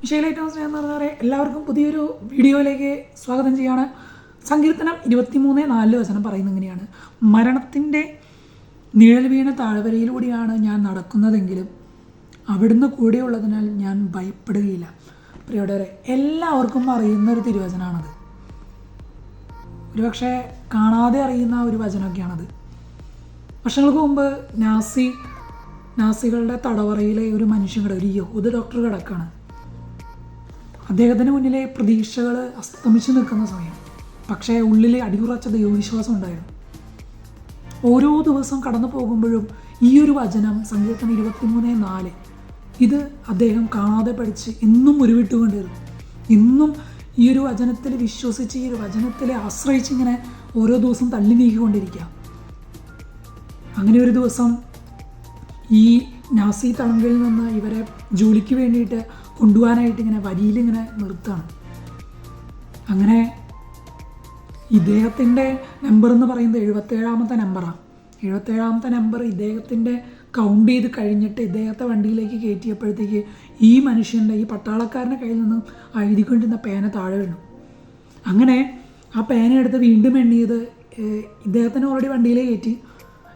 വിഷയിലേറ്റവും സ്നേഹം നിറഞ്ഞവരെ എല്ലാവർക്കും പുതിയൊരു വീഡിയോയിലേക്ക് സ്വാഗതം ചെയ്യാണ്. സങ്കീർത്തനം ഇരുപത്തിമൂന്ന് നാല് വചനം പറയുന്നത് ഇങ്ങനെയാണ്. മരണത്തിന്റെ നിഴൽ വീണ താഴ്വരയിലൂടെയാണ് ഞാൻ നടക്കുന്നതെങ്കിലും അവിടുന്ന് കൂടെയുള്ളതിനാൽ ഞാൻ ഭയപ്പെടുകയില്ല. പ്രിയോടവരെ എല്ലാവർക്കും അറിയുന്ന ഒരു തിരുവചനമാണത് ഒരുപക്ഷെ കാണാതെ അറിയുന്ന ഒരു വചനമൊക്കെയാണത്. വർഷങ്ങൾക്ക് മുമ്പ് നാസി നാസികളുടെ തടവറയിലെ ഒരു മനുഷ്യൻ കിടക്കും ഒരു യഹൂദ ഡോക്ടർ കിടക്കാണ്. അദ്ദേഹത്തിന് മുന്നിലെ പ്രതീക്ഷകൾ അസ്തമിച്ചു നിൽക്കുന്ന സമയം. പക്ഷേ ഉള്ളിൽ അടിയുറച്ച ദൈവവിശ്വാസം ഉണ്ടായിരുന്നു. ഓരോ ദിവസം കടന്നു പോകുമ്പോഴും ഈ ഒരു വചനം സങ്കീർത്തനം ഇരുപത്തിമൂന്ന് നാല് ഇത് അദ്ദേഹം കാണാതെ പഠിച്ച് എന്നും ഉരുവിട്ടുകൊണ്ടിരുന്നു. ഇന്നും ഈ ഒരു വചനത്തിൽ വിശ്വസിച്ച് ഈ ഒരു വചനത്തിൽ ആശ്രയിച്ച് ഇങ്ങനെ ഓരോ ദിവസം തള്ളി നീക്കിക്കൊണ്ടിരിക്കുക. അങ്ങനെ ഒരു ദിവസം ഈ നാസി തളങ്കയിൽ നിന്ന് ഇവരെ ജോലിക്ക് വേണ്ടിയിട്ട് കൊണ്ടുപോകാനായിട്ട് ഇങ്ങനെ വരിയിലിങ്ങനെ നിർത്തുകയാണ്. അങ്ങനെ ഇദ്ദേഹത്തിന്റെ നമ്പർ എന്ന് പറയുന്നത് എഴുപത്തേഴാമത്തെ നമ്പറാണ് എഴുപത്തേഴാമത്തെ നമ്പർ ഇദ്ദേഹത്തിന്റെ കൗണ്ട് ചെയ്ത് കഴിഞ്ഞിട്ട് ഇദ്ദേഹത്തെ വണ്ടിയിലേക്ക് കയറ്റിയപ്പോഴത്തേക്ക് ഈ മനുഷ്യന്റെ ഈ പട്ടാളക്കാരന്റെ കയ്യിൽ നിന്നും ആ എഴുതിക്കൊണ്ടിരുന്ന പേന താഴെ വീണു. അങ്ങനെ ആ പേന എടുത്ത് വീണ്ടും എണ്ണിയത് ഇദ്ദേഹത്തിന് ഓൾറെഡി വണ്ടിയിലേ കയറ്റി.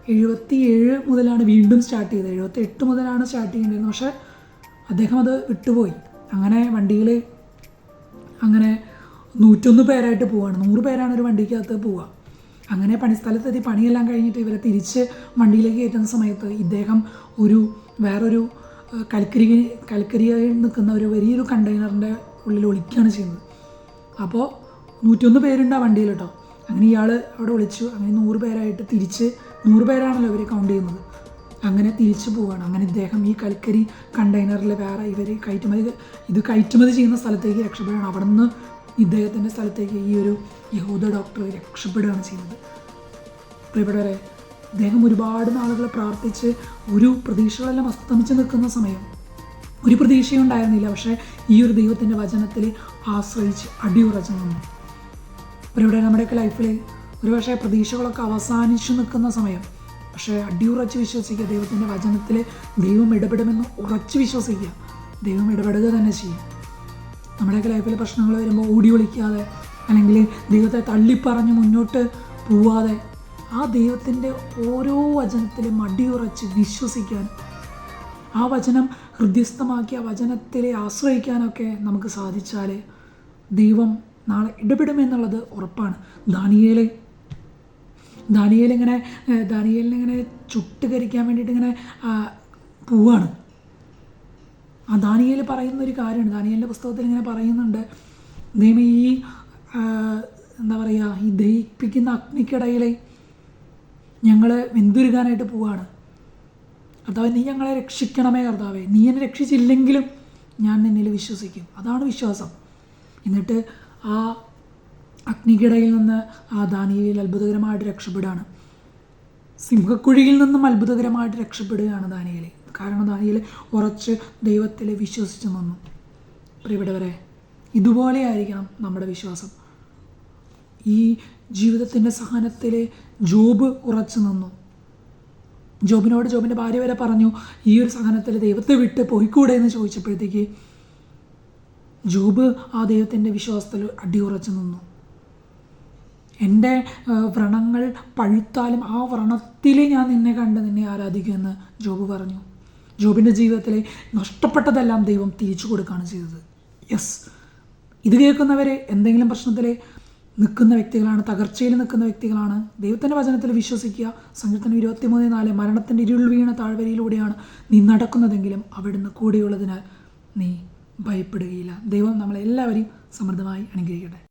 എഴുപത്തി ഏഴ് മുതലാണ് വീണ്ടും സ്റ്റാർട്ട് ചെയ്തത്. എഴുപത്തി എട്ട് മുതലാണ് സ്റ്റാർട്ട് ചെയ്യേണ്ടിയിരുന്നത് പക്ഷേ അദ്ദേഹം അത് ഇട്ടുപോയി അങ്ങനെ വണ്ടിയിൽ അങ്ങനെ നൂറ്റൊന്ന് പേരായിട്ട് പോവാണ്. നൂറ് പേരാണ് ഒരു വണ്ടിക്കകത്ത് പോവുക അങ്ങനെ പണിസ്ഥലത്തെത്തി പണിയെല്ലാം കഴിഞ്ഞിട്ട് ഇവരെ തിരിച്ച് വണ്ടിയിലേക്ക് കയറ്റുന്ന സമയത്ത് ഇദ്ദേഹം ഒരു വേറൊരു കൽക്കരി കൽക്കരിയായി നിൽക്കുന്ന ഒരു വലിയൊരു കണ്ടെയ്നറിന്റെ ഉള്ളിൽ ഒളിക്കുകയാണ് ചെയ്യുന്നത്. അപ്പോൾ നൂറ്റൊന്ന് പേരുണ്ട് ആ വണ്ടിയിൽ കേട്ടോ. അങ്ങനെ ഇയാൾ അവിടെ ഒളിച്ചു. അങ്ങനെ നൂറ് പേരായിട്ട് തിരിച്ച് നൂറ് പേരാണല്ലോ ഇവരെ കൗണ്ട് ചെയ്യുന്നത്. അങ്ങനെ തിരിച്ചു പോവുകയാണ് അങ്ങനെ ഇദ്ദേഹം ഈ കൽക്കരി കണ്ടെയ്നറിൽ വേറെ ഇവർ കയറ്റുമതി ഇത് കയറ്റുമതി ചെയ്യുന്ന സ്ഥലത്തേക്ക് രക്ഷപ്പെടുകയാണ്. അവിടെ നിന്ന് ഇദ്ദേഹത്തിന്റെ സ്ഥലത്തേക്ക് ഈ ഒരു യഹൂദ ഡോക്ടർ രക്ഷപ്പെടുകയാണ് ചെയ്യുന്നത്. പ്രിയപ്പെട്ടവരെ അദ്ദേഹം ഒരുപാട് നാളുകൾ പ്രാർത്ഥിച്ച് ഒരു പ്രതീക്ഷകളെല്ലാം അസ്തമിച്ച് നിൽക്കുന്ന സമയം. ഒരു പ്രതീക്ഷയും ഉണ്ടായിരുന്നില്ല. പക്ഷേ ഈ ഒരു ദൈവത്തിന്റെ വചനത്തിൽ ആശ്രയിച്ച് അടിയുറച്ചു നിന്നു ഇവിടെ നമ്മുടെയൊക്കെ ലൈഫിൽ ഒരുപക്ഷെ പ്രതീക്ഷകളൊക്കെ അവസാനിച്ചു നിൽക്കുന്ന സമയം. പക്ഷേ അടിയുറച്ച് വിശ്വസിക്കുക. ദൈവത്തിന്റെ വചനത്തിൽ ദൈവം ഇടപെടുമെന്ന് ഉറച്ച് വിശ്വസിക്കുക. ദൈവം ഇടപെടുക തന്നെ ചെയ്യും. നമ്മുടെയൊക്കെ ലൈഫിൽ പ്രശ്നങ്ങൾ വരുമ്പോൾ ഓടി ഒളിക്കാതെ അല്ലെങ്കിൽ ദൈവത്തെ തള്ളിപ്പറഞ്ഞ് മുന്നോട്ട് പോവാതെ ആ ദൈവത്തിന്റെ ഓരോ വചനത്തിലും അടിയുറച്ച് വിശ്വസിക്കാൻ ആ വചനം ഹൃദ്യസ്ഥമാക്കി ആ വചനത്തിലെ ആശ്രയിക്കാനൊക്കെ നമുക്ക് സാധിച്ചാൽ ദൈവം നാളെ ഇടപെടുമെന്നുള്ളത് ഉറപ്പാണ്. ദാനിയേലെ ദാനിയേലിങ്ങനെ ദാനിയലിനിങ്ങനെ ദാനിയേലിനിങ്ങനെ ചുട്ടുകരിക്കാൻ വേണ്ടിയിട്ട് ഇങ്ങനെ പോവാണ്. ആ ദാനിയേൽ പറയുന്ന ഒരു കാര്യമാണ് ദാനിയേലിന്റെ പുസ്തകത്തിൽ ഇങ്ങനെ പറയുന്നുണ്ട്. ദൈവം ഈ എന്താ പറയുക ഈ ദഹിപ്പിക്കുന്ന അഗ്നിക്കിടയിൽ ഞങ്ങൾ വെന്തുരുകാനായിട്ട് പോവാണ്. കർത്താവെ നീ ഞങ്ങളെ രക്ഷിക്കണമേ കർത്താവെ. നീ എന്നെ രക്ഷിച്ചില്ലെങ്കിലും ഞാൻ നിന്നിൽ വിശ്വസിക്കും. അതാണ് വിശ്വാസം. എന്നിട്ട് ആ അഗ്നികിടയിൽ നിന്ന് ആ ദാനിയിൽ അത്ഭുതകരമായിട്ട് രക്ഷപ്പെടുകയാണ്. സിംഹക്കുഴിയിൽ നിന്നും അത്ഭുതകരമായിട്ട് രക്ഷപ്പെടുകയാണ് ദാനിയേൽ. കാരണം ദാനിയേൽ ഉറച്ച് ദൈവത്തിൽ വിശ്വസിച്ച് നിന്നു. പ്രിയപ്പെട്ടവരെ ഇതുപോലെ ആയിരിക്കണം നമ്മുടെ വിശ്വാസം. ഈ ജീവിതത്തിന്റെ സഹനത്തിൽ ജോബ് ഉറച്ചു നിന്നു. ജോബിനോട് ജോബിന്റെ ഭാര്യ വരെ പറഞ്ഞു ഈ ഒരു സഹനത്തിൽ ദൈവത്തെ വിട്ട് പോയിക്കൂടെ? എന്ന് ചോദിച്ചപ്പോഴത്തേക്ക് ജോബ് ആ ദൈവത്തിന്റെ വിശ്വാസത്തിൽ അടിയുറച്ചു നിന്നു. എന്റെ വ്രണങ്ങൾ പഴുത്താലും ആ വ്രണത്തിൽ ഞാൻ നിന്നെ കണ്ട് നിന്നെ ആരാധിക്കുമെന്ന് ജോബ് പറഞ്ഞു. ജോബിന്റെ ജീവിതത്തിലെ നഷ്ടപ്പെട്ടതെല്ലാം ദൈവം തിരിച്ചു കൊടുക്കുകയാണ് ചെയ്തത്. യെസ് ഇത് കേൾക്കുന്നവരെ എന്തെങ്കിലും പ്രശ്നത്തിൽ നിൽക്കുന്ന വ്യക്തികളാണ് തകർച്ചയിൽ നിൽക്കുന്ന വ്യക്തികളാണ് ദൈവത്തിന്റെ വചനത്തിൽ വിശ്വസിക്കുക. സങ്കീർത്തനം ഇരുപത്തിമൂന്ന് നാല് മരണത്തിന്റെ ഇരുൾ വീണ താഴ്വരയിലൂടെയാണ് നീ നടക്കുന്നതെങ്കിലും അവിടുന്ന് കൂടെയുള്ളതിനാൽ നീ ഭയപ്പെടുകയില്ല. ദൈവം നമ്മളെല്ലാവരെയും സമൃദ്ധമായി അനുഗ്രഹിക്കട്ടെ.